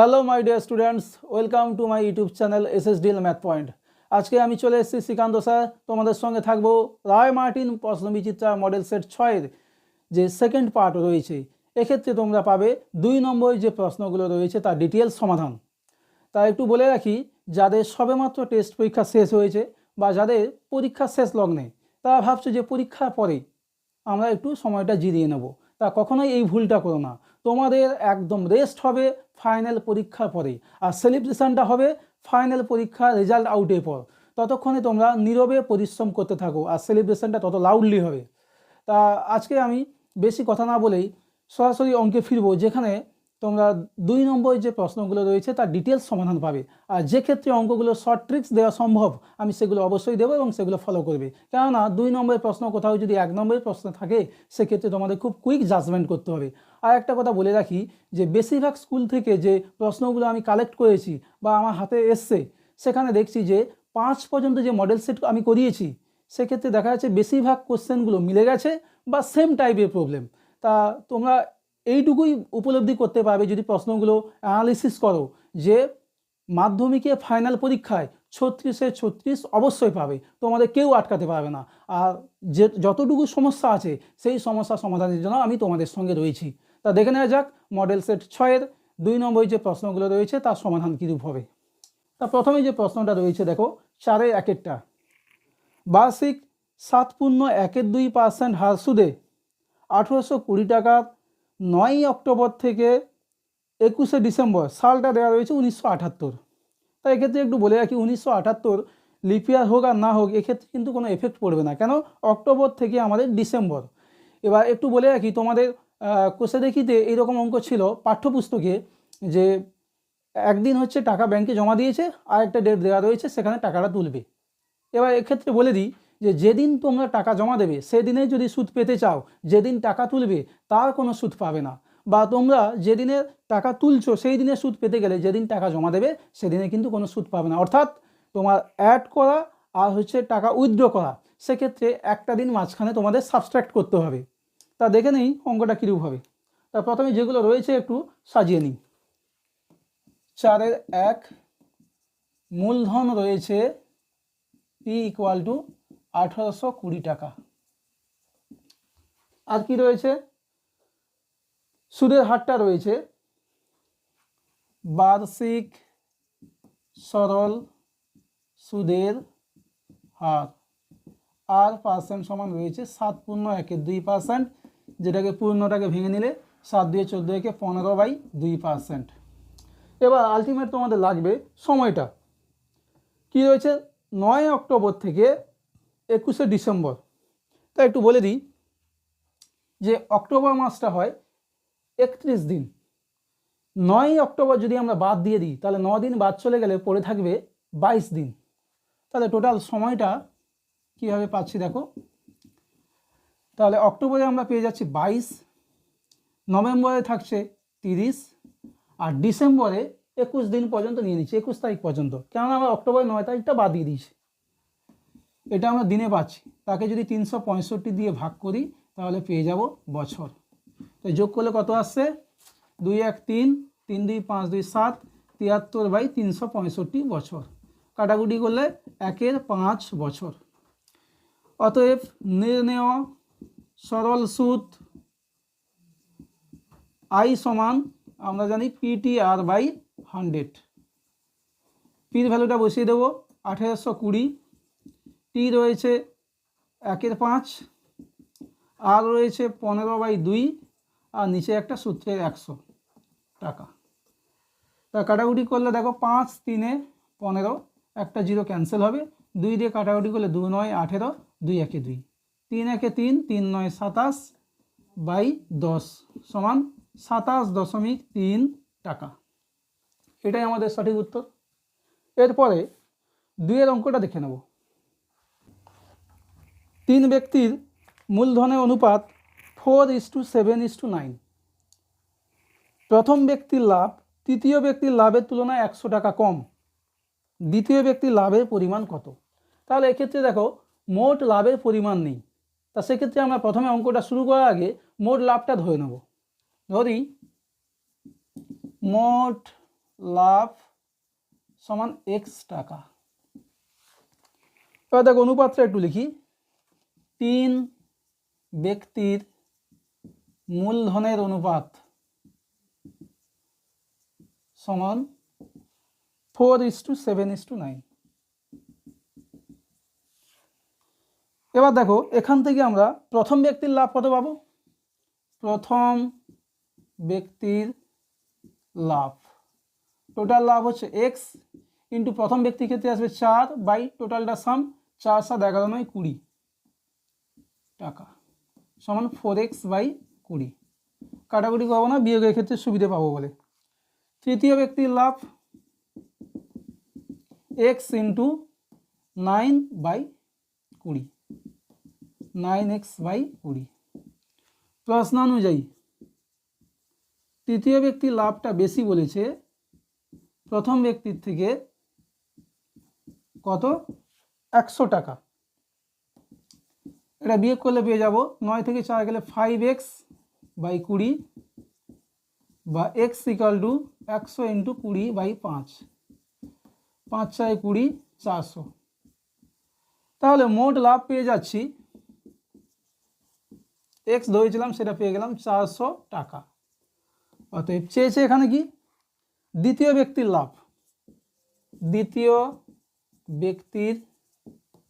Hello my dear students welcome to my YouTube channel S S DL math point আজকে আমি চলে এসেছি Srikanth sir. তোমাদের সঙ্গে থাকব রায় মার্টিন প্রশ্ন বিচিত্রা মডেল সেট ছয়ের যে সেকেন্ড পার্ট রয়েছে। এক্ষেত্রে তোমরা পাবে দুই নম্বর যে প্রশ্নগুলো রয়েছে, তার ডিটেলস সমাধান। তা একটু বলে রাখি, যাদের সবেমাত্র টেস্ট পরীক্ষা শেষ হয়েছে বা যাদের পরীক্ষা শেষ লগ্নে, তারা ভাবছে যে পরীক্ষার পরেই আমরা একটু সময়টা জিরিয়ে নেব। তা কখনোই এই ভুলটা করো না। তোমাদের একদম রেস্ট হবে ফাইনাল পরীক্ষার পরে। আর সেলিব্রেশনটা হবে ফাইনাল পরীক্ষা রেজাল্ট আউটের পর। ততক্ষণে তোমরা নীরবে পরিশ্রম করতে থাকো আর সেলিব্রেশনটা তত লাউডলি হবে। তা আজকে আমি বেশি কথা না বলেই সরাসরি অঙ্কে ফিরবো, যেখানে তোমরা দুই নম্বর যে প্রশ্নগুলো রয়েছে, তার ডিটেলস সমাধান পাবে। আর যে ক্ষেত্রে অঙ্কগুলো শর্ট ট্রিক্স দেওয়া সম্ভব, আমি সেগুলো অবশ্যই দেবো এবং সেগুলো ফলো করবে। কেননা দুই নম্বরের প্রশ্ন কোথাও যদি এক নম্বরের প্রশ্ন থাকে, সেক্ষেত্রে তোমাদের খুব কুইক জাজমেন্ট করতে হবে। আর একটা কথা বলে রাখি যে, বেশিরভাগ স্কুল থেকে যে প্রশ্নগুলো আমি কালেক্ট করেছি বা আমার হাতে এসছে, সেখানে দেখছি যে, পাঁচ পর্যন্ত যে মডেল সেট আমি করিয়েছি, সেক্ষেত্রে দেখা যাচ্ছে বেশিরভাগ কোশ্চেনগুলো মিলে গেছে বা সেম টাইপের প্রবলেম তা তোমরা এইটুকুই উপলব্ধি করতে পারবে যদি প্রশ্নগুলো অ্যানালিসিস করো যে মাধ্যমিকে ফাইনাল পরীক্ষায় ছত্রিশে ছত্রিশ অবশ্যই পাবে। তোমাদের কেউ আটকাতে পারবে না। আর যে যতটুকু সমস্যা আছে সেই সমস্যা সমাধানের জন্য আমি তোমাদের সঙ্গে রয়েছি। তা দেখে নেওয়া যাক মডেল সেট ছয়ের দুই নম্বর যে প্রশ্নগুলো রয়েছে তার সমাধান কীরূপ হবে। তা প্রথমে যে প্রশ্নটা রয়েছে দেখো চারের একেরটা। বার্ষিক সাত পূর্ণ একের দুই পার্সেন্ট হার সুদে আঠেরোশো কুড়ি টাকার নয়ই অক্টোবর থেকে একুশে ডিসেম্বর সালটা দেওয়া রয়েছে উনিশশো আটাত্তর। তাই এক্ষেত্রে একটু বলে রাখি, উনিশশো আটাত্তর লিপিয়ার হোক আর না হোক, এক্ষেত্রে কিন্তু কোনো এফেক্ট পড়বে না। কেন? অক্টোবর থেকে আমাদের ডিসেম্বর। এবার একটু বলে রাখি, তোমাদের কোষে দেখিতে এইরকম অঙ্ক ছিল পাঠ্যপুস্তকে যে একদিন হচ্ছে টাকা ব্যাংকে জমা দিয়েছে আর একটা ডেট দেওয়া রয়েছে, সেখানে টাকাটা তুলবে। এবার এক্ষেত্রে বলে দিই যে যেদিন তোমরা টাকা জমা দেবে সেদিনে যদি সুদ পেতে চাও, যেদিন টাকা তুলবে, তার কোনো সুদ পাবে না। বা তোমরা যেদিনে টাকা তুলছো, সেই দিনে সুদ পেতে গেলে, যেদিন টাকা জমা দেবে, সেদিনে কিন্তু কোনো সুদ পাবে না। অর্থাৎ তোমার অ্যাড করা আর হচ্ছে টাকা উইথড্র করা, সেক্ষেত্রে একটা দিন মাঝখানে তোমাদের সাবস্ট্রাক্ট করতে হবে। তা দেখে নেই অঙ্কটা কীরূপ হবে। তা প্রথমে যেগুলো রয়েছে একটু সাজিয়ে নিই। চারের এক, মূলধন রয়েছে পি ইকুয়াল টু আঠারোশো কুড়ি টাকা। আর কি রয়েছে? সুদের হারটা রয়েছে। বার্ষিক সরল সুদের হার। আর পার্সেন্ট সমান রয়েছে সাত পূর্ণ একে দুই পার্সেন্ট যেটাকে পূর্ণটাকে ভেঙে নিলে সাত দিয়ে চোদ্দ একে পনেরো বাই দুই পার্সেন্ট এবার আলটিমেট তোমাদের লাগবে সময়টা। কি রয়েছে? নয় অক্টোবর থেকে একুশে ডিসেম্বর। তা একটু বলে দিই যে অক্টোবর মাসটা হয় একত্রিশ দিন। নয় অক্টোবর যদি আমরা বাদ দিয়ে দিই, তাহলে ন দিন বাদ চলে গেলে পড়ে থাকবে বাইশ দিন। তাহলে টোটাল সময়টা কীভাবে পাচ্ছি দেখো? তাহলে অক্টোবরে আমরা পেয়ে যাচ্ছি বাইশ, নভেম্বরে থাকছে তিরিশ, আর ডিসেম্বরে একুশ দিন পর্যন্ত নিয়ে নিচ্ছি, একুশ তারিখ পর্যন্ত। কেননা আমরা অক্টোবর নয় তারিখটা বাদ দিয়ে দিয়েছি। এটা আমরা দিনে পাচ্ছি। তাকে যদি তিনশো পঁয়ষট্টি দিয়ে ভাগ করি, তাহলে পেয়ে যাব বছর। তো যোগ করলে কত আসছে? দুই এক তিন তিন দুই পাঁচ দুই সাত, তিয়াত্তর বাই তিনশো পঁয়ষট্টি বছর। কাটাকুটি করলে একের পাঁচ বছর। অতএব নির্ণেয় সরল সুদ আই সমান, আমরা জানি পিটি আর বাই হান্ড্রেড। পির ভ্যালুটা বসিয়ে দেবো আঠেরোশো কুড়ি টি রয়েছে একের পাঁচ, আর রয়েছে পনেরো বাই দুই, আর নিচে একটা সূত্রের একশো টাকা। তা কাটাকুটি করলে দেখো পাঁচ তিনে পনেরো, একটা জিরো ক্যান্সেল হবে। দুই দিয়ে কাটাকুটি করলে দু নয় আঠেরো, দুই একে দুই। তিন একে তিন তিন নয় সাতাশ বাই দশ সমান সাতাশ দশমিক তিন টাকা। এটাই আমাদের সঠিক উত্তর। এরপরে দুইয়ের অঙ্কটা দেখে নেব। তিন ব্যক্তির মূলধনের অনুপাত four is to seven is to nine. প্রথম ব্যক্তির লাভ, তৃতীয় ব্যক্তির লাভের তুলনায় একশো টাকা কম। দ্বিতীয় ব্যক্তির লাভের পরিমাণ কত? তাহলে এক্ষেত্রে দেখো, মোট লাভের পরিমাণ নেই। তা সেক্ষেত্রে আমরা প্রথমে অঙ্কটা শুরু করার আগে মোট লাভটা ধরে নেব। ধরি, মোট লাভ সমান এক্স টাকা। এবার দেখো অনুপাতটা একটু লিখি। তিন ব্যক্তির মূলধনের অনুপাত সমান four is to seven is to nine. এবার দেখো, এখান থেকে আমরা প্রথম ব্যক্তির লাভ কত পাবো? প্রথম ব্যক্তির লাভ। টোটাল লাভ হচ্ছে এক্স ইন্টু প্রথম ব্যক্তির ক্ষেত্রে আসবে চার বাই টোটালটা সাম চার সাত এগারো নয় কুড়ি। টাকা। সমান ফোর এক্স বাই কুড়ি। কাটাকুটি পাবো না, বিয়োগের ক্ষেত্রে সুবিধে পাবো বলে। তৃতীয় ব্যক্তির লাভ এক্স ইন্টু নাইন বাই কুড়ি। নাইন এক্স বাই কুড়ি। প্রশ্ন অনুযায়ী, তৃতীয় ব্যক্তির লাভটা বেশি বলেছে, প্রথম ব্যক্তির থেকে কত? একশো টাকা। এটা বিয়োগ করলে পেয়ে যাব নয় থেকে চার গেলে ফাইভ এক্স বাই কুড়ি বা এক্স ইকাল টু একশো ইন্টু কুড়ি বাই পাঁচ। পাঁচ ছয় কুড়ি, চারশো। তাহলে মোট লাভ পেয়ে যাচ্ছি এক্স ধরেছিলাম, সেটা পেয়ে গেলাম চারশো টাকা। অতএব চেয়েছে এখানে কি? দ্বিতীয় ব্যক্তির লাভ। দ্বিতীয় ব্যক্তির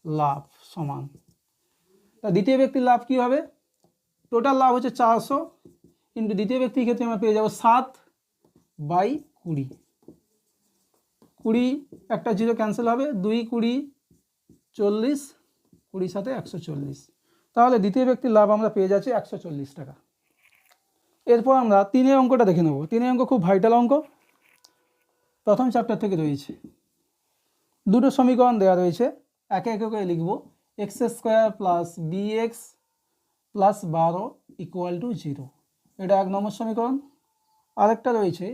লাভ সমান। দ্বিতীয় ব্যক্তির লাভ কি হবে? টোটাল লাভ হচ্ছে চারশো কিন্তু দ্বিতীয় ব্যক্তির ক্ষেত্রে আমরা পেয়ে যাব সাত বাই কুড়ি। কুড়ি একটা জিরো ক্যান্সেল হবে, দুই কুড়ি চল্লিশ, কুড়ির সাথে একশো চল্লিশ। তাহলে দ্বিতীয় ব্যক্তির লাভ আমরা পেয়ে যাচ্ছি একশো চল্লিশ টাকা। এরপর আমরা তিনের অঙ্কটা দেখে নেব। তিনের অঙ্ক খুব ভাইটাল অঙ্ক। প্রথম চ্যাপ্টার থেকে রয়েছে। দুটো সমীকরণ দেওয়া রয়েছে। একে একে করে লিখব। X square plus b x plus বারো ইকুয়াল টু জিরো এটা এক নম্বর সমীকরণ। আরেকটা রয়েছে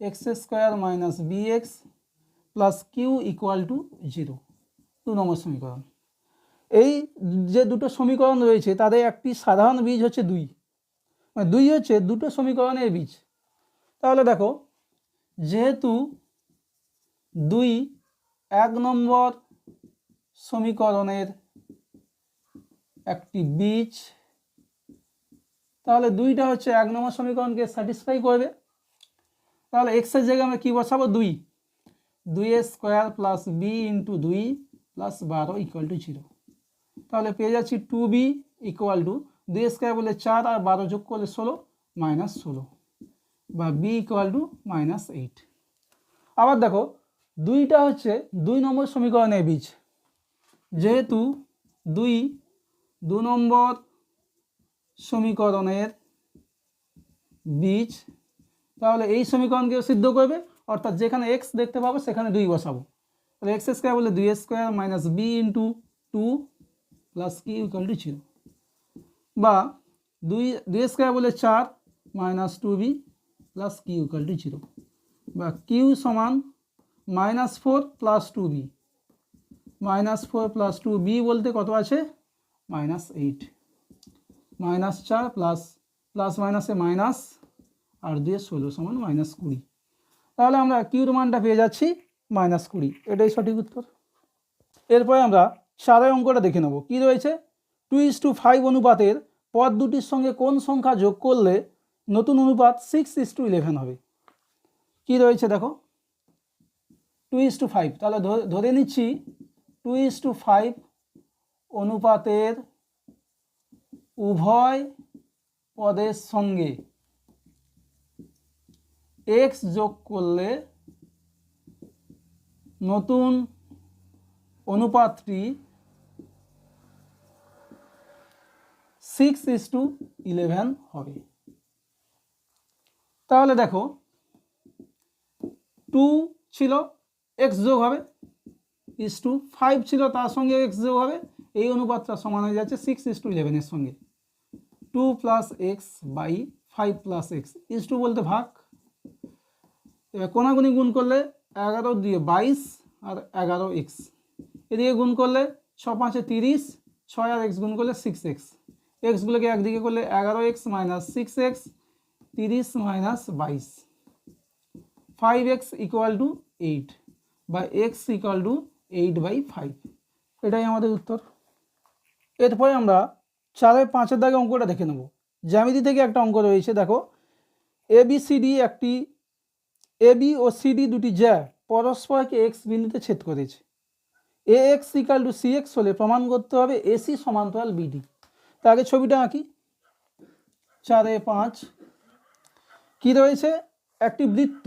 x square minus b x plus q equal to zero দু নম্বর সমীকরণ। এই যে দুটো সমীকরণ রয়েছে, তাদের একটি সাধারণ বীজ হচ্ছে দুই। মানে দুই হচ্ছে দুটো সমীকরণের বীজ। তাহলে দেখো, যেহেতু দুই এক নম্বর সমীকরণের একটি বীজ, তাহলে দুইটা হচ্ছে এক নম্বর সমীকরণকে স্যাটিসফাই করবে। তাহলে এক্সের জায়গায় আমরা কী বসাবো? দুই। দুই স্কোয়ার প্লাস বি ইন্টু দুই প্লাস বারো ইকুয়াল টু জিরো তাহলে পেয়ে যাচ্ছি টু বি ইকুয়াল টু দুই স্কোয়ার বলে চার আর বারো যোগ করলে ষোলো মাইনাস ষোলো। বা b equal to minus eight আবার দেখো, দুইটা হচ্ছে দুই নম্বর সমীকরণের বীজ। যেহেতু দুই দু নম্বর সমীকরণের বীজ। তাহলে এই সমীকরণকেও সিদ্ধ করবে, অর্থাৎ যেখানে এক্স দেখতে পাবো সেখানে দুই বসাবো। তাহলে এক্স স্কোয়ার বলে দুই square minus b into two plus q equal to zero বা দুই দুই স্কোয়ার বলে চার minus two b plus q equal to zero বা কিউ সমান minus four plus two b minus four plus two b বলতে কত আছে? মাইনাস এইট মাইনাস চার প্লাস প্লাস মাইনাসে মাইনাস আর দিয়ে ষোলো সমান মাইনাস কুড়ি। তাহলে আমরা কিউর মানটা পেয়ে যাচ্ছি মাইনাস কুড়ি। এটাই সঠিক উত্তর। এরপরে আমরা চারের অঙ্কটা দেখে নেব। কী রয়েছে? টু ইস টু ফাইভ অনুপাতের পদ দুটির সঙ্গে কোন সংখ্যা যোগ করলে নতুন অনুপাত সিক্স ইস টু ইলেভেন হবে? কী রয়েছে দেখো? টু ইস টু ফাইভ তাহলে ধরে নিচ্ছি টু ইস টু ফাইভ অনুপাতের উভয় পদের সঙ্গে এক্স যোগ করলে নতুন অনুপাতটি সিক্স ইস টু ইলেভেন হবে। তাহলে দেখো টু ছিল এক্স যোগ হবে ইস টু ফাইভ ছিল, তার সঙ্গে এক্স যোগ হবে এই অনুপাতটা সমান হয়ে যাচ্ছে সিক্স ইস টু ইলেভেনের সঙ্গে। Two plus x by five plus x is to বলতে ভাগ। এবার কোনাগুনি গুণ করলে এগারো দিয়ে বাইশ আর এগারো এক্স এদিকে গুণ করলে ছ পাঁচে তিরিশ, ছয় আর এক্স গুণ করলে সিক্স এক্স এক্সগুলোকে একদিকে করলে এগারো এক্স মাইনাস সিক্স এক্স তিরিশ মাইনাস বাইশ। Five x equal to eight বা x equal to eight by five এটাই আমাদের উত্তর। এরপরে আমরা চারের পাঁচের দাগে অঙ্কটা দেখে নেব। জ্যামিতি থেকে একটা অঙ্ক রয়েছে, দেখো। এ বি সি ডি একটি এ বি ও সি ডি দুটি জ্যা পরস্পরকে এক্স বিন্দুতে ছেদ করেছে। A X equal to C X হলে প্রমাণ করতে হবে এসি সমান্তরাল বিডি তার আগে ছবিটা আঁকি। চারে পাঁচ। কি রয়েছে? একটি বৃত্ত,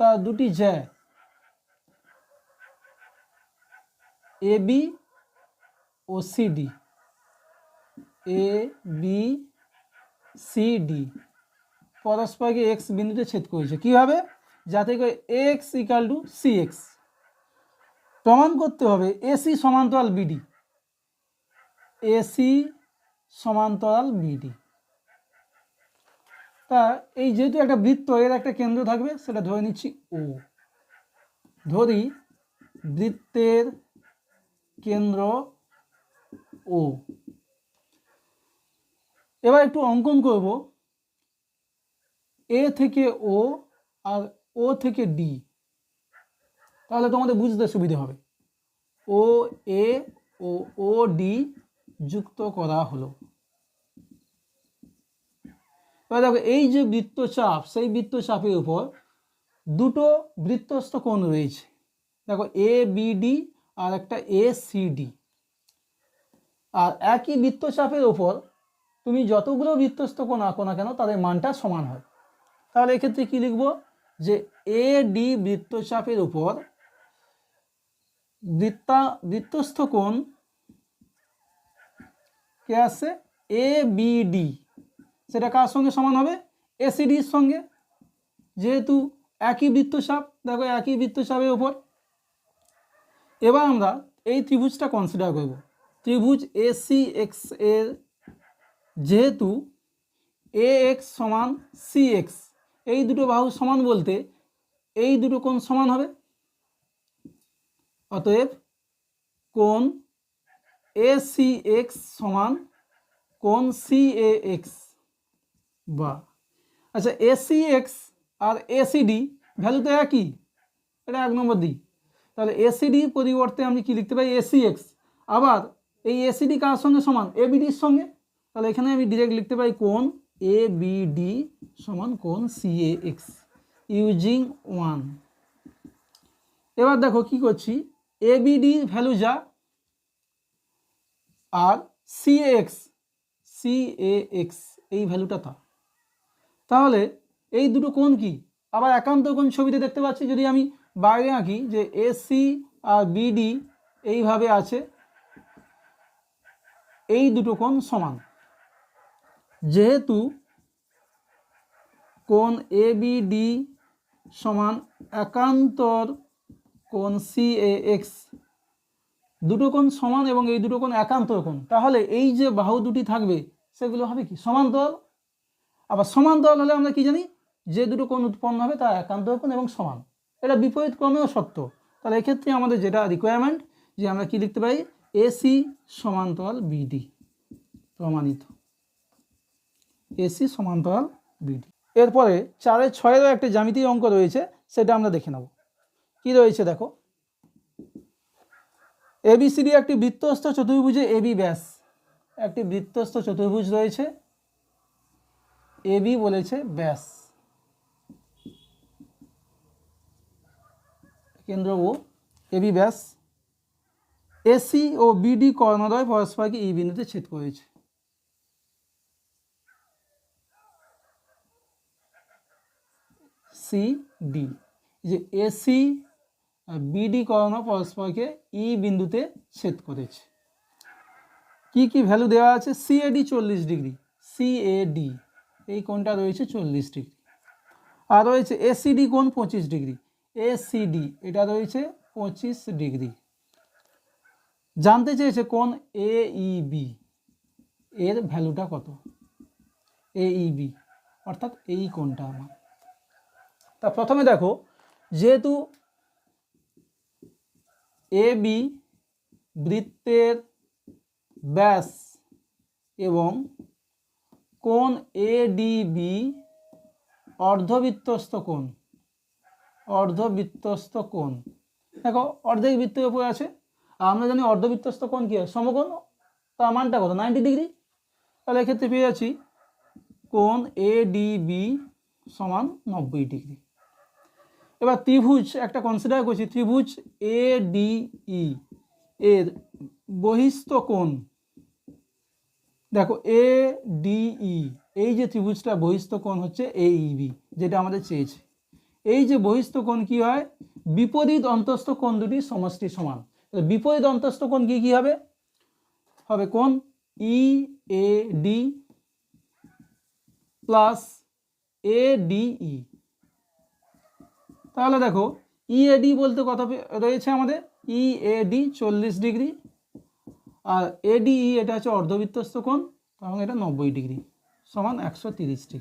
তার দুটি জ্যা। A B O C D A B C D পরস্পরকে এক্স বিন্দুতে ছেদ করেছে। কীভাবে যাতে করে X equal to C X প্রমাণ করতে হবে এসি সমান্তরাল বিডি এসি সমান্তরাল বিডি তা এই যেহেতু একটা বৃত্ত, এর একটা কেন্দ্র থাকবে, সেটা ধরে নিচ্ছি ও ধরি বৃত্তের কেন্দ্র ও। এবার একটু অঙ্কন করব। এ থেকে ও আর ও থেকে ডি। তাহলে তোমাদের বুঝতে সুবিধে হবে। ও, এ, ও ও, ডি যুক্ত করা হলো। এবার দেখো, এই যে বৃত্তচাপ, সেই বৃত্তচাপের উপর দুটো বৃত্তস্থ কোণ রয়েছে। দেখো, এ বিডি আর একটা এ সিডি আর একই বৃত্তচাপের ওপর তুমি যতগুলো বৃত্তস্থ কোণ আঁকো না কেন, তাদের মানটা সমান হয়। তাহলে এক্ষেত্রে কি লিখব? যে এ ডি বৃত্তচাপের উপর বৃত্তা, বৃত্তস্থ কোণ কে আসছে এ বিডি সেটা কার সঙ্গে সমান হবে? এসিডির সঙ্গে। যেহেতু একই বৃত্তচাপ, দেখো একই বৃত্তচাপের উপর এবার আমরা এই ত্রিভুজটা কনসিডার করব। ত্রিভুজ এসি এক্সের যেহেতু এ এক্স সমান সি এক্স এই দুটো বাহু সমান বলতে এই দুটো কোণ সমান হবে? অতএব কোণ এ সি এক্স সমান কোণ সি এ এক্স বা। আচ্ছা এসি এক্স আর এসিডি ভ্যালু তো একই, এটা এক নম্বর দিই তাহলে এসিডি পরিবর্তে আমি কি লিখতে পারি? এসি এক্স আবার এই এসিডি কার সঙ্গে সমান? এবিডির সঙ্গে? তাহলে এখানে আমি ডিরেক্ট লিখতে পারি কোন? এ বিডি সমান কোন? সি এক্স ইউজিং ওয়ান এবার দেখো কি করছি? এ বিডি ভ্যালু যা, আর সি এক্স সি এক্স এই ভ্যালুটা তা। তাহলে এই দুটো কোন কি? আবার একান্ত কোন ছবিতে দেখতে পাচ্ছি, যদি আমি বাইরে আঁকি যে এসি আর বিডি এইভাবে আছে এই দুটো কোণ সমান। যেহেতু কোণ এ বিডি সমান একান্তর কোণ সি এ এক্স দুটো কোণ সমান এবং এই দুটো কোণ একান্তর কোণ, তাহলে এই যে বাহু দুটি থাকবে, সেগুলো হবে কি? সমান্তরাল। আবার সমান্তরাল হলে আমরা কি জানি? যে দুটো কোণ উৎপন্ন হবে তা একান্তর কোণ এবং সমান। এটা বিপরীত ক্রমেও সত্য। তাহলে এক্ষেত্রে আমাদের যেটা রিকোয়ারমেন্ট যে আমরা কি লিখতে পারি? এসি সমান্তরাল বিডি, প্রমাণিত। এসি সমান্তরাল বিডি। এরপরে চারের ছয়েরও একটা জ্যামিতিক অঙ্ক রয়েছে, সেটা আমরা দেখে নেব। কি রয়েছে দেখো? এবিসিডি একটি বৃত্তস্থ চতুর্ভুজে এবি ব্যাস। একটি বৃত্তস্থ চতুর্ভুজ রয়েছে এবি বলেছে ব্যাস। কেন্দ্র ও এবি ব্যাস। এসি ও বিডি কর্ণদ্বয় পরস্পরকে ই বিন্দুতে ছেদ করেছে। C, D. যে এসি বিডি কর্ণ পরস্পরকে ই বিন্দুতে ছেদ করেছে। কি কি ভ্যালু দেওয়া আছে? সি সিএডি চল্লিশ ডিগ্রি। সিএডি এই কোণটা রয়েছে চল্লিশ ডিগ্রি। আর রয়েছে এসিডি কোণ পঁচিশ ডিগ্রি। এসিডি এটা রয়েছে পঁচিশ ডিগ্রি। জানতে চেয়েছে কোন এইবি এর ভ্যালুটা কত? এইবি অর্থাৎ এই কোনটা আমার। তা প্রথমে দেখো, যেহেতু এ বি বৃত্তের ব্যাস এবং কোন এডিবি অর্ধবৃত্তস্থ কোণ অর্ধবৃত্তস্থ কোণ। দেখো, অর্ধেক বৃত্তের উপরে আছে আমরা জানি অর্ধবৃত্তস্থ কোণ কী হয়? সমকোণ। তার মানটা কত? নাইনটি ডিগ্রি তাহলে এক্ষেত্রে পেয়ে যাচ্ছি কোণ এ ডি বি সমান নব্বই ডিগ্রি এবার ত্রিভুজ, একটা কনসিডার করছি, ত্রিভুজ এ ডি ই এর বহিস্থ কোণ। দেখো এ ডি ই এই যে ত্রিভুজটা বহিস্থ কোণ হচ্ছে এ বি যেটা আমাদের চেয়েছে। এই যে বহিস্থ কোণ কি হয়? বিপরীত অন্তস্থ কোণ দুটি সমষ্টি সমান। বিপরীত অন্তস্থ কোণ কি কি হবে? হবে কোন E A D plus A D E তাহলে দেখো ই এ ডি বলতে কত রয়েছে আমাদের? ই এ ডি চল্লিশ ডিগ্রি। আর এডিই এটা হচ্ছে অর্ধবৃত্তস্থ কোণ, এবং এটা নব্বই ডিগ্রি সমান একশো ডিগ্রি।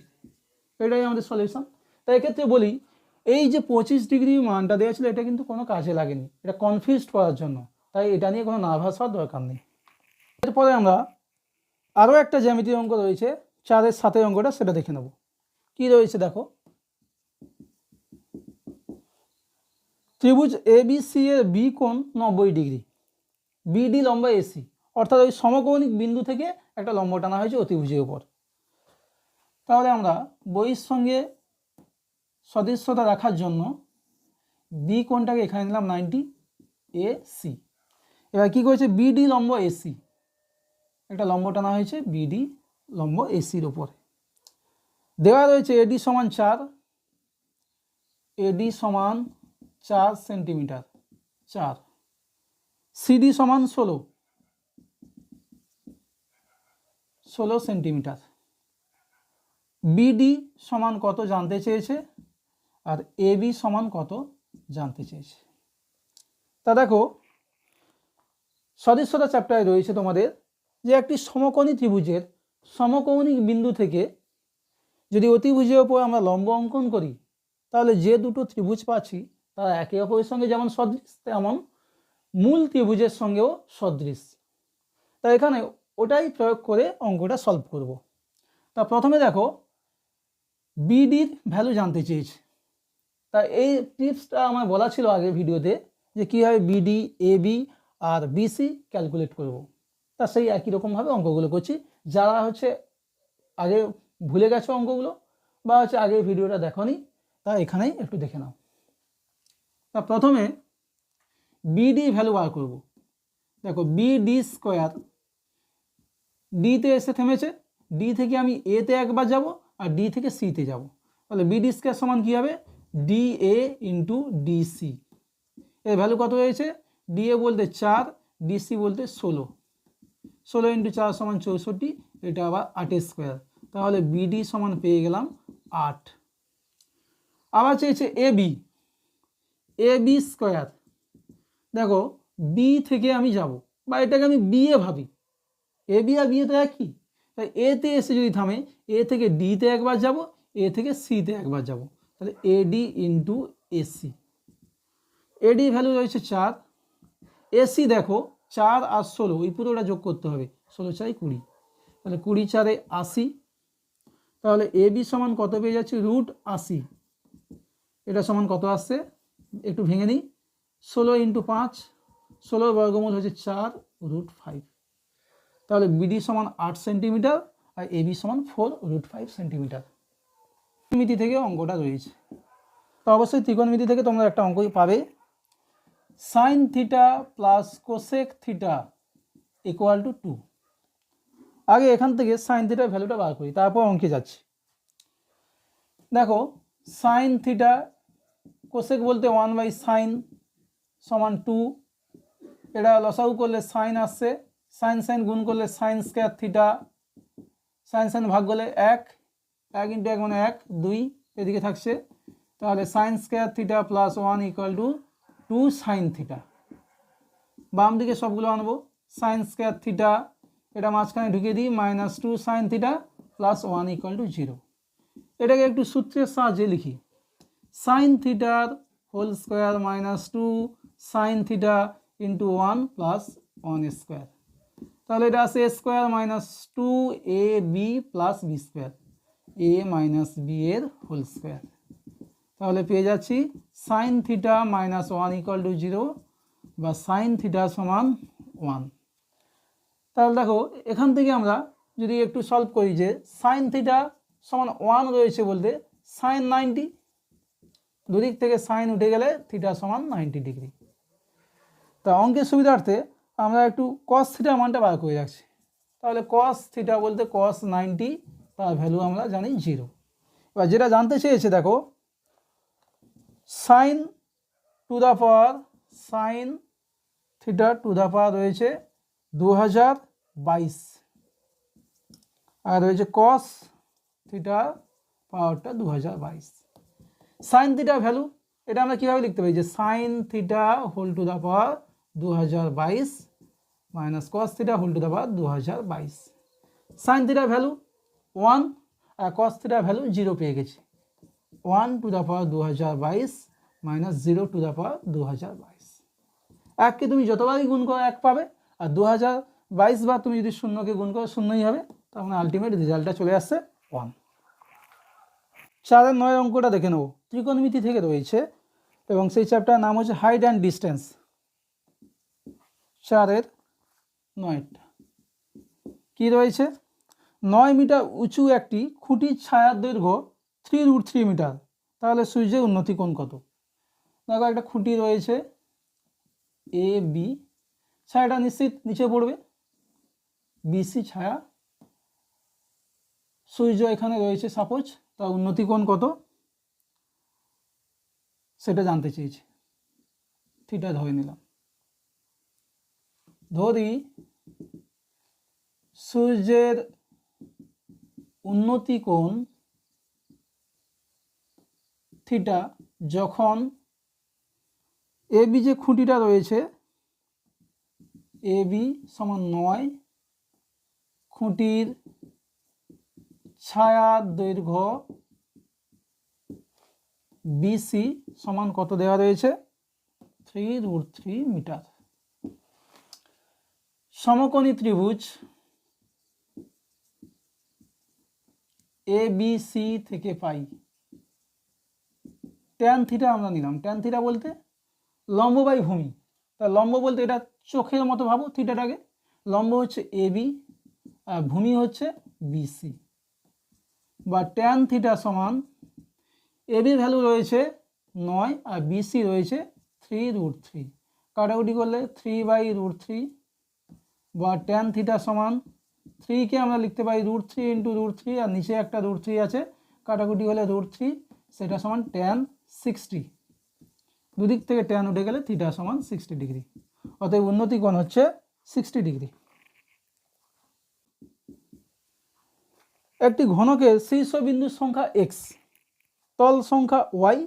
এটাই আমাদের সলিউশন তাই এক্ষেত্রে বলি এই যে পঁচিশ ডিগ্রি মানটা দেওয়া ছিল এটা কিন্তু কোনো কাজে লাগেনি। এটা কনফিউজড করার জন্য। তাই এটা নিয়ে কোনো নার্ভাস হওয়ার দরকার নেই। এরপরে আমরা আরও একটা জ্যামিতির অঙ্ক রয়েছে, চারের সাতের অঙ্কটা সেটা দেখে নেব। কি রয়েছে দেখো? ত্রিভুজ এ বি সি এর বি কোণ নব্বই ডিগ্রি। বিডি লম্বা এসি অর্থাৎ ওই সমকৌণিক বিন্দু থেকে একটা লম্ব টানা হয়েছে অতিভুজের উপর। তাহলে আমরা বইয়ের সঙ্গে সদৃশ্যতা রাখার জন্য বি কোণটাকে এখানে নিলাম নাইনটি? এ সি এবার কী করেছে? বিডি লম্ব এসি একটা লম্ব টানা হয়েছে বিডি লম্ব এসির উপর। দেওয়া রয়েছে এডি সমান চার এডি সমান চার সেন্টিমিটার, চার। সিডি সমান ষোলো ষোলো সেন্টিমিটার। বিডি সমান কত জানতে চেয়েছে? আর এবি সমান কত জানতে চেয়েছে তা দেখো, সদস্যতা চ্যাপ্টারে রয়েছে তোমাদের যে একটি সমকোণী ত্রিভুজের সমকৌণিক বিন্দু থেকে যদি অতিভুজের ওপর আমরা লম্ব অঙ্কন করি, তাহলে যে দুটো ত্রিভুজ পাচ্ছি, তারা একে অপরের সঙ্গে যেমন সদৃশ, তেমন মূল ত্রিভুজের সঙ্গেও সদৃশ। তা এখানে ওটাই প্রয়োগ করে অঙ্কটা সলভ করব। তা প্রথমে দেখো বিডির ভ্যালু জানতে চেয়েছে। তা এই টিপসটা আমার বলা ছিল আগের ভিডিওতে যে কীভাবে বিডি এ বি আর বিসি ক্যালকুলেট করব। তা সেই একই রকমভাবে অঙ্কগুলো করছি। যারা হচ্ছে আগে ভুলে গেছো অঙ্কগুলো বা হচ্ছে আগের ভিডিওটা দেখনি, তা এখানেই একটু দেখে নাও। তা প্রথমে বিডি ভ্যালু বার করব। দেখো বিডি স্কোয়ার ডিতে এসে থেমেছে। ডি থেকে আমি এতে একবার যাব আর ডি থেকে সিতে যাব। তাহলে বিডি স্কোয়ার সমান কী হবে? ডি এ ইন্টু ডিসি এর ভ্যালু কত হয়েছে? ডি এ বলতে চার ডিসি বলতে ষোলো। ষোলো ইন্টু চার সমান চৌষট্টি, এটা আবার আটের স্কোয়ার তাহলে বিডি সমান পেয়ে গেলাম আট। আবার চেয়েছে A B A B square দেখো বি থেকে আমি যাব, বা এটাকে আমি বি এ ভাবি। এ বি আর বি তো একই। তাই এতে এসে যদি থামে এ থেকে ডিতে একবার যাব এ থেকে সিতে একবার যাব। তাহলে AD into AC AD value রয়েছে চার। এসি দেখো, চার আর ষোলো ওই পুরোটা যোগ করতে হবে। ষোলো চাই কুড়ি। তাহলে কুড়ি চারে আশি। তাহলে এ সমান কত পেয়ে যাচ্ছে? রুট আশি। এটা সমান কত আসছে? একটু ভেঙে নিই। ষোলো ইন্টু পাঁচ ষোলোর বর্গমূল হচ্ছে চার রুট ফাইভ তাহলে বিডি সমান আট সেন্টিমিটার আর এবি সমান ফোর রুট ফাইভ সেন্টিমিটার ত্রিকোণমিতি থেকে অঙ্কটা রয়েছে। তো অবশ্যই ত্রিকোণমিতি থেকে তোমরা একটা অঙ্ক পাবে। Sine theta plus cosec theta equal to two আগে এখান থেকে সাইন থিটার ভ্যালুটা বার করি, তারপর অঙ্কে যাচ্ছি। দেখো সাইন থিটা কোসেক বলতে ওয়ান বাই সাইন সমান টু এটা লসাউ করলে সাইন আসছে সাইন সাইন গুণ করলে sine square theta sine sine ভাগ করলে এক। এক ইন্টু এক মানে এক, দুই এদিকে থাকছে। তাহলে sine square theta plus one equal to two sine theta বাম দিকে সবগুলো আনব। সাইন স্কোয়ার থিটা এটা মাঝখানে ঢুকিয়ে দিই minus two sine theta plus one equal to zero এটাকে একটু সূত্রের সাহায্যে লিখি। সাইন থিটার whole square minus two sine theta into one plus one square তাহলে এটা আছে square minus two A B plus B square A minus B এর হোল স্কোয়ার তাহলে পেয়ে যাচ্ছি sine theta minus one equal to zero বা sine theta সমান one তাহলে দেখো, এখান থেকে আমরা যদি একটু সলভ করি যে সাইন থিটা সমান ওয়ান রয়েছে বলতে সাইন নাইনটি দুদিক থেকে সাইন উঠে গেলে থিটা সমান নাইনটি ডিগ্রি তা অঙ্কের সুবিধার্থে আমরা একটু কস থিটা মানটা বার করে রাখছি। তাহলে কস থিটা বলতে কস নাইনটি তার ভ্যালু আমরা জানি জিরো এবার যেটা জানতে চেয়েছে, দেখো sine to the power sine theta to the power রয়েছে দু হাজার বাইশ। আর রয়েছে কস থিটার পাওয়ারটা দু হাজার বাইশ। সাইন থিটা ভ্যালু এটা আমরা কীভাবে লিখতে পারি? যে sine theta whole to the power দু হাজার বাইশ minus cos theta whole to the power দু হাজার বাইশ। সাইন থিটার ভ্যালু ওয়ান, আর কস ভ্যালু জিরো পেয়ে গেছি। ওয়ান টু দ্য পাওয়ার দু হাজার বাইশ minus zero to the power দু হাজার বাইশ। এককে তুমি যতবারই গুণ করো এক পাবে, আর দু হাজার বাইশ বার তুমি যদি শূন্যকে গুণ করো শূন্যই হবে, তার মানে আলটিমেট রেজাল্টটা চলে আসছে ওয়ান। চারের নয় অঙ্কটা দেখে নেব। ত্রিকোণমিতি থেকে রয়েছে, এবং সেই চ্যাপ্টার নাম হচ্ছে হাইট অ্যান্ড ডিস্টেন্স চারের নয়টা। কি রয়েছে? নয় মিটার উঁচু একটি খুঁটির ছায়ার দৈর্ঘ্য থ্রি রুট থ্রি মিটার তাহলে সূর্যের উন্নতি কোণ কত? দেখো একটা খুঁটি রয়েছে এ বি ছায়াটা নিশ্চিত নিচে পড়বে। বিসি ছায়া। সূর্য এখানে রয়েছে সাপোজ তার উন্নতি কোণ কত? সেটা জানতে চেয়েছি। থিটা ধরে নিলাম। ধরি সূর্যের উন্নতি কোণ থিটা যখন এ বি যে খুঁটিটা রয়েছে, এ বি সমান নয় খুঁটির ছায়ার দৈর্ঘ্য বিসি সমান কত দেওয়া রয়েছে? Three root three metre. সমকোণী ত্রিভুজ এ বি সি থেকে পাই। ট্যান থিটা আমরা নিলাম। ট্যান থিটা বলতে লম্ব বাই ভূমি। তা লম্ব বলতে এটা চোখের মতো ভাবো থিটাটাকে লম্ব হচ্ছে এ বি আর ভূমি হচ্ছে বিসি বা ট্যান থিটা সমান এবির ভ্যালু রয়েছে নয় আর বিসি রয়েছে থ্রি রুট থ্রি কাটাকুটি করলে থ্রি বাই রুট থ্রি বা ট্যান থিটা সমান থ্রিকে আমরা লিখতে পারি root three into root three আর নিচে একটা রুট থ্রি আছে, কাটাকুটি হলে রুট থ্রি সেটা সমান ট্যান সিক্সটি দুদিক থেকে ট্যান উঠে গেলে থিটা সমান সিক্সটি ডিগ্রি অতএব উন্নতি কোণ হচ্ছে সিক্সটি ডিগ্রি একটি ঘনকের শীর্ষবিন্দুর সংখ্যা এক্স তল সংখ্যা ওয়াই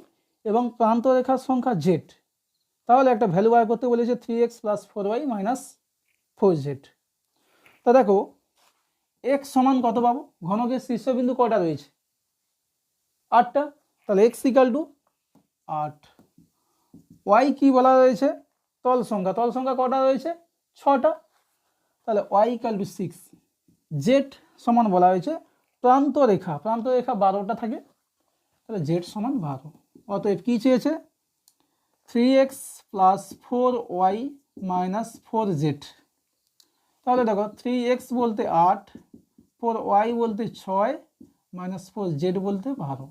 এবং প্রান্তরেখার সংখ্যা জেড তাহলে একটা ভ্যালু বার করতে বলেছে three x plus four y minus four z তা দেখো এক্স সমান কত পাবো? ঘনকের শীর্ষবিন্দু কটা রয়েছে? আটটা। তাহলে এক্স ইকাল টু আট। ওয়াই কি বলা রয়েছে তল সংখ্যা। তল সংখ্যা কটা রয়েছে? ছটা। তাহলে y equal to six z সমান বলা হয়েছে প্রান্ত রেখা। প্রান্ত রেখা বারোটা থাকে। তাহলে জেড সমান বারো। অতএব কী চেয়েছে? Three x plus four y minus four z তাহলে দেখো থ্রি এক্স বলতে আট ফোর ওয়াই বলতে ছয় মাইনাস ফোর জেড বলতে বারো।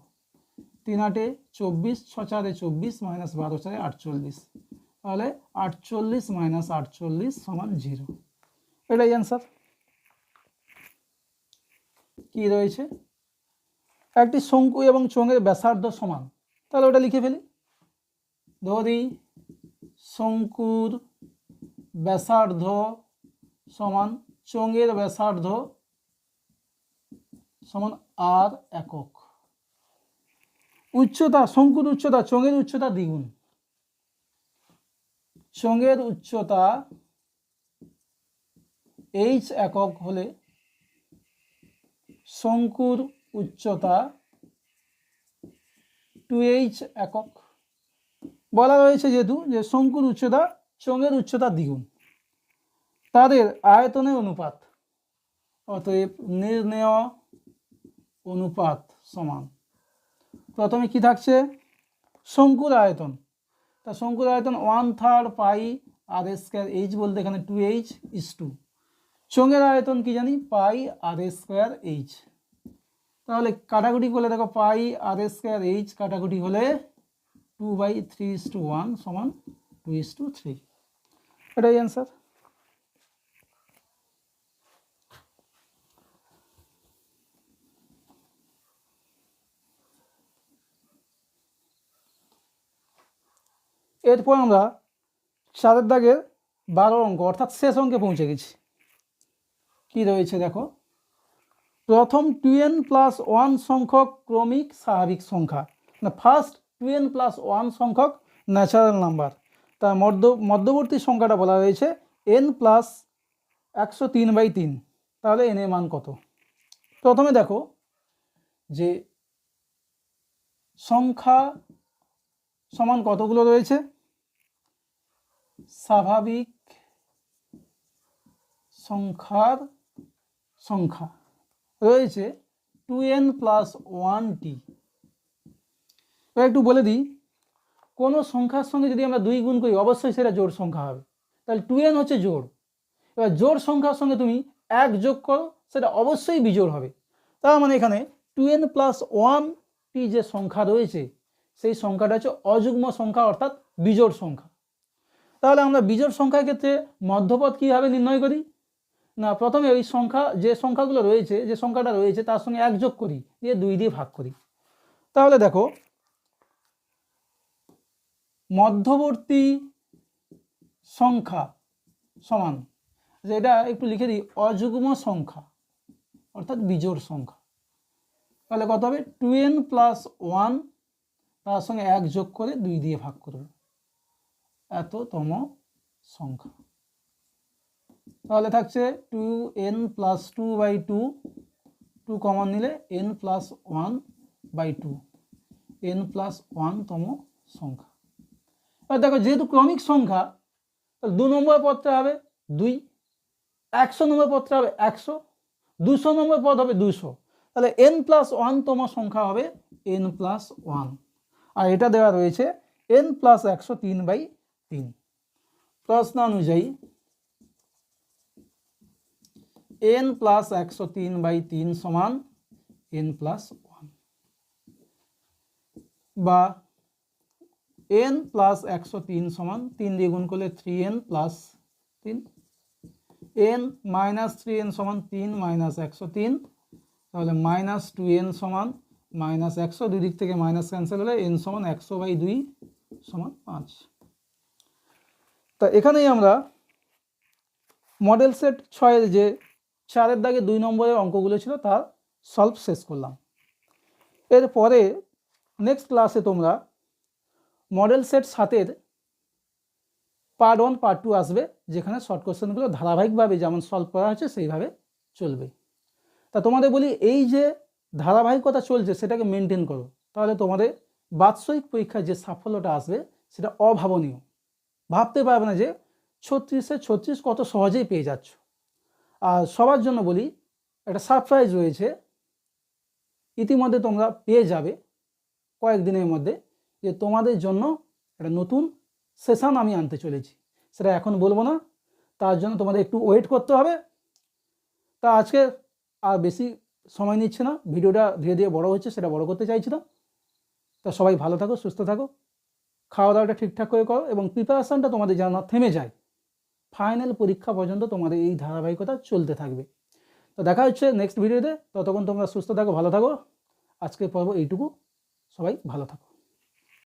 তিন আটে চব্বিশ, ছ চারে চব্বিশ মাইনাস বারো চারে আটচল্লিশ। তাহলে আটচল্লিশ মাইনাস আটচল্লিশ সমান জিরো। এটাই অ্যান্সার কি রয়েছে? একটি শঙ্কু এবং চোঙের ব্যাসার্ধ সমান। তাহলে ওটা লিখে ফেলি। ধরি, শঙ্কুর ব্যাসার্ধ সমান চোঙের ব্যাসার্ধ সমান আর একক। উচ্চতা শঙ্কুর উচ্চতা, চোঙের উচ্চতা দ্বিগুণ। চোঙের উচ্চতা এইচ একক হলে শঙ্কুর উচ্চতা টু এইচ একক। বলা রয়েছে যেহেতু যে শঙ্কুর উচ্চতা, চোঙের উচ্চতা দ্বিগুণ। তাদের আয়তনের অনুপাত, অতএব নির্ণেয় অনুপাত সমান। প্রথমে কি থাকছে? শঙ্কুর আয়তন। তা শঙ্কুর আয়তন one third pi r square h বলতে এখানে টু এইচ ইস টু চোঙের আয়তন কি জানি? পাই আর স্কোয়ার এইচ তাহলে কাটাকুটি করলে দেখো পাই আর স্কোয়ার এইচ কাটাকুটি হলে two by three is to one সমান টু ইস টু থ্রি এটাই অ্যান্সার এরপর আমরা চারের দাগের বারো অঙ্ক, অর্থাৎ শেষ অঙ্কে পৌঁছে গেছি। কি রয়েছে দেখো? প্রথম টু এন প্লাস ওয়ান সংখ্যক ক্রমিক স্বাভাবিক সংখ্যা। না first two n plus one সংখ্যক ন্যাচারাল নাম্বার তার মধ্য, মধ্যবর্তী সংখ্যাটা বলা হয়েছে এন প্লাস একশো তিন বাই তিন। তাহলে এন মান কত? প্রথমে দেখো যে সংখ্যা সমান কতগুলো রয়েছে? স্বাভাবিক সংখ্যার সংখ্যা রয়েছে টু এন প্লাস ওয়ান টি একটু বলে দিই, কোনো সংখ্যার সঙ্গে যদি আমরা দুই গুণ করি, অবশ্যই সেটা জোড় সংখ্যা হবে। তাহলে টু এন হচ্ছে জোড়। এবার জোড় সংখ্যার সঙ্গে তুমি এক যোগ করো, সেটা অবশ্যই বিজোড় হবে। তার মানে এখানে টু এন প্লাস ওয়ান টি যে সংখ্যা রয়েছে সেই সংখ্যাটা হচ্ছে অযুগ্ম সংখ্যা অর্থাৎ বিজোড় সংখ্যা। তাহলে আমরা বিজোড় সংখ্যার ক্ষেত্রে মধ্যপথ কীভাবে নির্ণয় করি? না, প্রথমে ওই সংখ্যা, যে সংখ্যাগুলো রয়েছে, যে সংখ্যাটা রয়েছে, তার সঙ্গে এক যোগ করি, দিয়ে দুই দিয়ে ভাগ করি। তাহলে দেখো, মধ্যবর্তী সংখ্যা সমান, যে এটা একটু লিখে দিই, অযুগ্ম সংখ্যা, অর্থাৎ বিজোড় সংখ্যা। তাহলে কত হবে? টু এন প্লাস ওয়ান তার সঙ্গে এক যোগ করে দুই দিয়ে ভাগ করবে এততম সংখ্যা। তাহলে থাকছে two n plus two by two two common নিলে n plus one by two n plus ওয়ানতম সংখ্যা। এবার দেখো, যেহেতু ক্রমিক সংখ্যা দু নম্বর পদটা হবে দুই, একশো নম্বর পদটা হবে একশো, দুশো নম্বর পদ হবে দুশো। তাহলে এন প্লাস ওয়ানতম সংখ্যা হবে এন প্লাস ওয়ান আর এটা দেওয়া রয়েছে এন প্লাস একশো তিন বাই তিন। প্রশ্ন অনুযায়ী এন প্লাস একশো তিন বাই তিন সমান এন প্লাস ওয়ান বা এন প্লাস একশো তিন সমান তিন দিয়ে গুণ করলে থ্রি এন প্লাস তিন। এন মাইনাস থ্রি এন সমান তিন মাইনাস একশো তিন, তাহলে মাইনাস টু এন সমান মাইনাস একশো, দুই দিক থেকে মাইনাস ক্যান্সেল হলে এন সমান একশো বাই দুই সমান পাঁচ। তা এখানেই আমরা মডেল সেট ছয়ের যে চারের দাগে দুই নম্বরের অঙ্কগুলো ছিল তার সলভ শেষ করলাম। এরপরে নেক্সট ক্লাসে তোমরা মডেল সেট সাতের পার্ট ওয়ান পার্ট টু আসবে, যেখানে শর্ট কোশ্চেনগুলো ধারাবাহিকভাবে যেমন সলভ করা হচ্ছে সেইভাবে চলবে। তা তোমাদের বলি এই যে ধারাবাহিকতা চলছে, সেটাকে মেনটেন করো। তাহলে তোমাদের বাৎসরিক পরীক্ষায় যে সাফল্যটা আসবে, সেটা অভাবনীয়। ভাবতে পারবে না যে ছত্রিশে ছত্রিশ কত সহজেই পেয়ে যাচ্ছ। আর সবার জন্য বলি, একটা সারপ্রাইজ রয়েছে। ইতিমধ্যে তোমরা পেয়ে যাবে কয়েকদিনের মধ্যে যে তোমাদের জন্য একটা নতুন সেশন আমি আনতে চলেছি। সেটা এখন বলব না, তার জন্য তোমাদের একটু ওয়েট করতে হবে। তা আজকে আর বেশি সময় নিচ্ছে না, ভিডিওটা ধীরে ধীরে বড় হচ্ছে, সেটা বড় করতে চাইছি না। তা সবাই ভালো থাকো, সুস্থ থাকো। খাওয়া দাওয়াটা ঠিকঠাক করে করো এবং প্রিপারেশানটা তোমাদের যেন না থেমে যায়, ফাইনাল পরীক্ষা পর্যন্ত তোমাদের এই ধারাবাহিকতা চলতে থাকবে। তো দেখা হচ্ছে নেক্সট ভিডিওতে ততক্ষণ তোমরা সুস্থ থাকো, ভালো থাকো। আজকের পর্ব এইটুকু। সবাই ভালো থাকো।